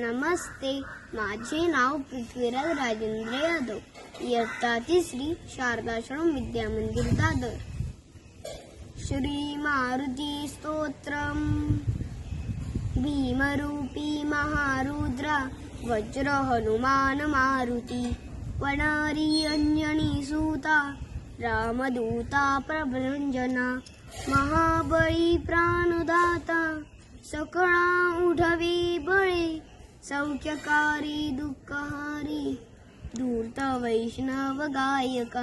नमस्ते. माझे नाव पृथ्वीराज राजेंद्र यादव. इयत्ता तिसरी शारदाश्रम विद्यामंदिर दादर. श्री मारुती स्तोत्रम. भीमरूपी महारुद्रा. वज्र हनुमान मारुती. वनारी अंजनी सूता. रामदूता प्रभंजना महाबळी प्राणदाता. सकळा उठवी बळे. सौख्यकारी दुःखहारी धूर्त वैष्णव गायका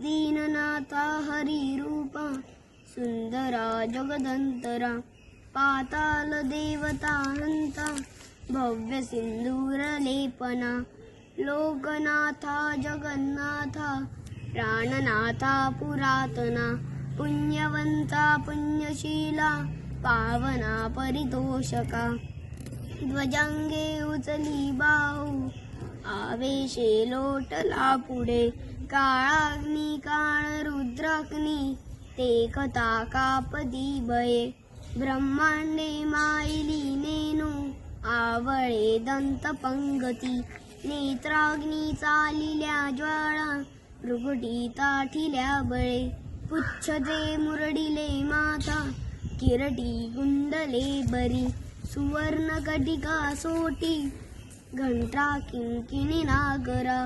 दीननाथा हरी रूपा सुंदरा जगदंतरा पाताल देवता हंता भव्य सिंदूर लेपना लोकनाथा जगन्नाथा प्राणनाथा पुरातना पुण्यवंता पुण्यशीला पावना परितोषका। ध्वजांगे उचली बाहू. आवेशे लोटला पुढे. काळाग्नी काळ रुद्राग्नी. ते कथा कापदी बये. ब्रह्मांडे माईली नेनू आवळे दंत पंगती. नेत्राग्नी चालिल्या ज्वाळा. रुगटी ताठिल्या बळे. पुच्छते मुरडिले माता. किरटी गुंडले बरी. सुवर्ण कटिका सोटी घंटा किंकिणी नागरा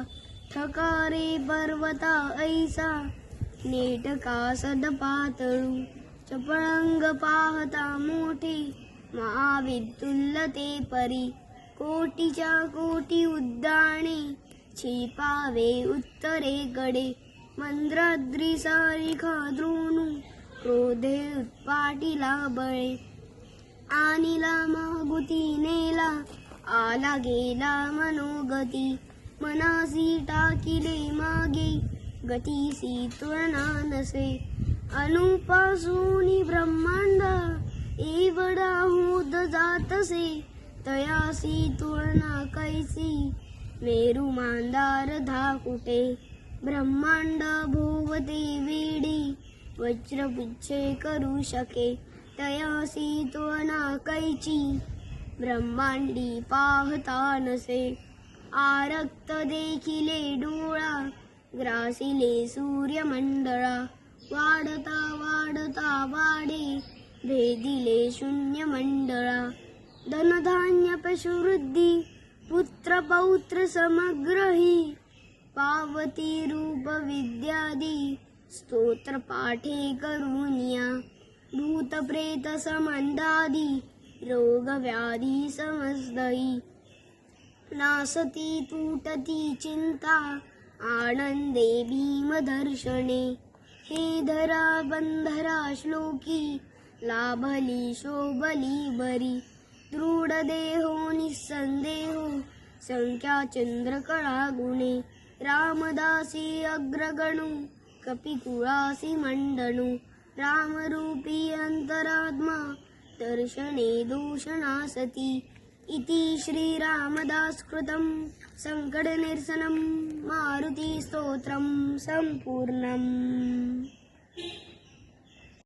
थकारे पर्वता ऐसा नेटका सद पातळू चपळंग पाहता मोठे महाविद्युल्ल ते परी कोटीच्या कोटी उद्दाणे छिपावे उत्तरेकडे मंद्राद्री सारिखा द्रोणू क्रोधे उत्पाटीला बळे आणिला महगुती नेला आला गेला मनोगती. मनासी टाकिले मागे गतीसी तुळना नसे. अनुपासूनी ब्रह्मांड एवढा होत जातसे. तयासी तुळना कैसी मेरू मांदार धाकुटे ब्रह्मांड भोवते वेडी वज्रपुच्छे करू शके. तयासी तुळना कैची ब्रह्मांडी पाहता नसे आरक्त देखिले डोळा ग्रासिले सूर्यमंडळा. वाढता वाढता वाढे भेदिले शून्य मंडळा धनधान्य पशुवृद्धी पुत्र पौत्र समग्रही. पावती रूप विद्यादी स्तोत्र पाठे करुनिया. भूत प्रेत समंदादी रोग व्याधी समजदई नासती तुटती चिंता आनंदे भीमदर्शने। हे धरा बंधरा श्लोकी लाभली शोभली बरी। दृढ देहो निसंदेहो संख्या चंद्रकळा गुणे। रामदासी अग्रगणू कपिकुळासी मंडणू रामरूपी अंतरात्मा दर्शने दूषणासती इति श्रीरामदासकृतं सङ्कटनिरसनं मारुतिस्तोत्रं सम्पूर्णम्